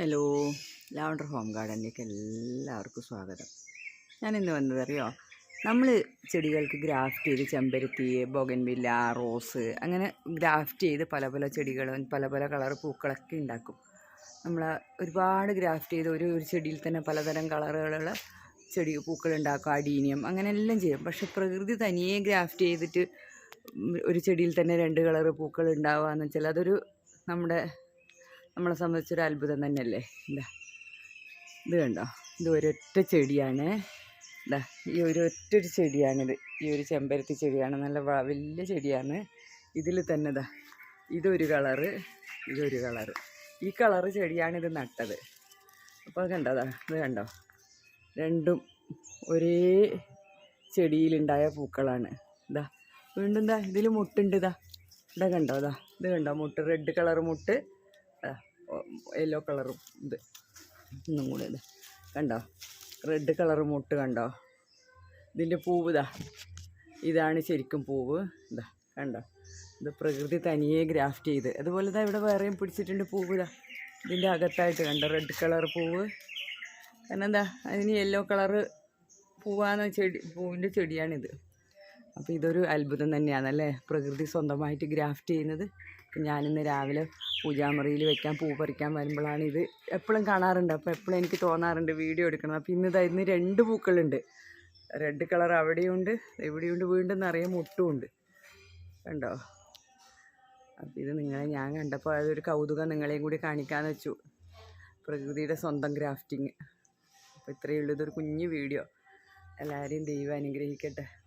Hello lavender home ഗാർഡനിലേക്ക് എല്ലാവർക്കും സ്വാഗതം. ഞാൻ ഇന്ന് വന്നതറിയോ നമ്മൾ ചെടികൾക്ക് ഗ്രാഫ്റ്റ് ചെയ്ത് ചെമ്പരത്തി ബൊഗൻവില്ല റോസ് അങ്ങനെ ഗ്രാഫ്റ്റ് ചെയ്ത് പല പല ചെടികളും പല പല കളർ പൂക്കളൊക്കെ ഉണ്ടാക്കും. നമ്മൾ ഒരുപാട് ഗ്രാഫ്റ്റ് ചെയ്ത് ഒരു ഒരു ചെടിയിൽ തന്നെ പലതരം കളറുകളുള്ള ചെടി പൂക്കൾ ഉണ്ടാക്കും അടീനിയം അങ്ങനെ എല്ലാം ചെയ്യും. പക്ഷെ പ്രകൃതി തനിയെ ഗ്രാഫ്റ്റ് ചെയ്തിട്ട് ഒരു ചെടിയിൽ തന്നെ രണ്ട് കളർ പൂക്കൾ ഉണ്ടാവുക എന്ന് വെച്ചാൽ അതൊരു നമ്മുടെ നമ്മളെ സംബന്ധിച്ചൊരു അത്ഭുതം തന്നെയല്ലേ? എന്താ ഇത് കണ്ടോ? ഇത് ഒരൊറ്റ ചെടിയാണ്. ഇതാ ഈ ഒരു ഒറ്റ ഒരു ചെടിയാണിത്. ഈ ഒരു ചെമ്പരത്തി ചെടിയാണ്. നല്ല വലിയ ചെടിയാണ്. ഇതിൽ തന്നെ ഇതാ ഇതൊരു കളറ് ഇതൊരു കളറ്. ഈ കളറ് ചെടിയാണിത് നട്ടത്. അപ്പോൾ കണ്ടോ? ദാ ഇത് കണ്ടോ? രണ്ടും ഒരേ ചെടിയിലുണ്ടായ പൂക്കളാണ്. ഇതാ വീണ്ടും ഇതാ ഇതിൽ മുട്ടുണ്ട് ഇതാ ഇവിടെ കണ്ടോ? ഇതാ ഇത് കണ്ടോ? മുട്ട് റെഡ് കളർ മുട്ട്. യെല്ലോ കളറും ഇത്. ഒന്നും കൂടെ ഇത് കണ്ടോ? റെഡ് കളർ മുട്ട് കണ്ടോ? ഇതിന്റെ പൂവ് ഇതാ. ഇതാണ് ശരിക്കും പൂവ്. ഇതാ കണ്ടോ? ഇത് പ്രകൃതി തനിയെ ഗ്രാഫ്റ്റ് ചെയ്ത്. അതുപോലെ ഇതാ ഇവിടെ വേറെയും പിടിച്ചിട്ടുണ്ട് പൂവ് ഇതാ. ഇതിന്റെ അകത്തായിട്ട് കണ്ടോ? റെഡ് കളർ പൂവ്. കാരണം എന്താ അതിന് യെല്ലോ കളറ് പൂവാന്ന് ചെടി പൂവിന്റെ ചെടിയാണിത്. അപ്പോൾ ഇതൊരു അത്ഭുതം തന്നെയാണല്ലേ? പ്രകൃതി സ്വന്തമായിട്ട് ഗ്രാഫ്റ്റ് ചെയ്യുന്നത്. ഞാനിന്ന് രാവിലെ പൂജാമുറിയിൽ വെക്കാൻ പൂ പറിക്കാൻ വരുമ്പോഴാണ് ഇത് എപ്പോഴും കാണാറുണ്ട്. അപ്പോൾ എപ്പോഴും എനിക്ക് തോന്നാറുണ്ട് വീഡിയോ എടുക്കണം. അപ്പോൾ ഇന്ന് ഇന്ന് രണ്ട് പൂക്കളുണ്ട്. റെഡ് കളർ അവിടെയുണ്ട് എവിടെയുണ്ട് വീണ്ടും നിറയെ മുട്ടുമുണ്ട് കണ്ടോ? അപ്പോൾ ഇത് നിങ്ങളെ ഞാൻ കണ്ടപ്പോൾ അതൊരു കൗതുകം നിങ്ങളെയും കൂടി കാണിക്കാമെന്ന് വെച്ചു. പ്രകൃതിയുടെ സ്വന്തം ഗ്രാഫ്റ്റിങ്. അപ്പോൾ ഇത്രയേ ഉള്ളൂ. കുഞ്ഞു വീഡിയോ. എല്ലാവരെയും ദൈവം അനുഗ്രഹിക്കട്ടെ.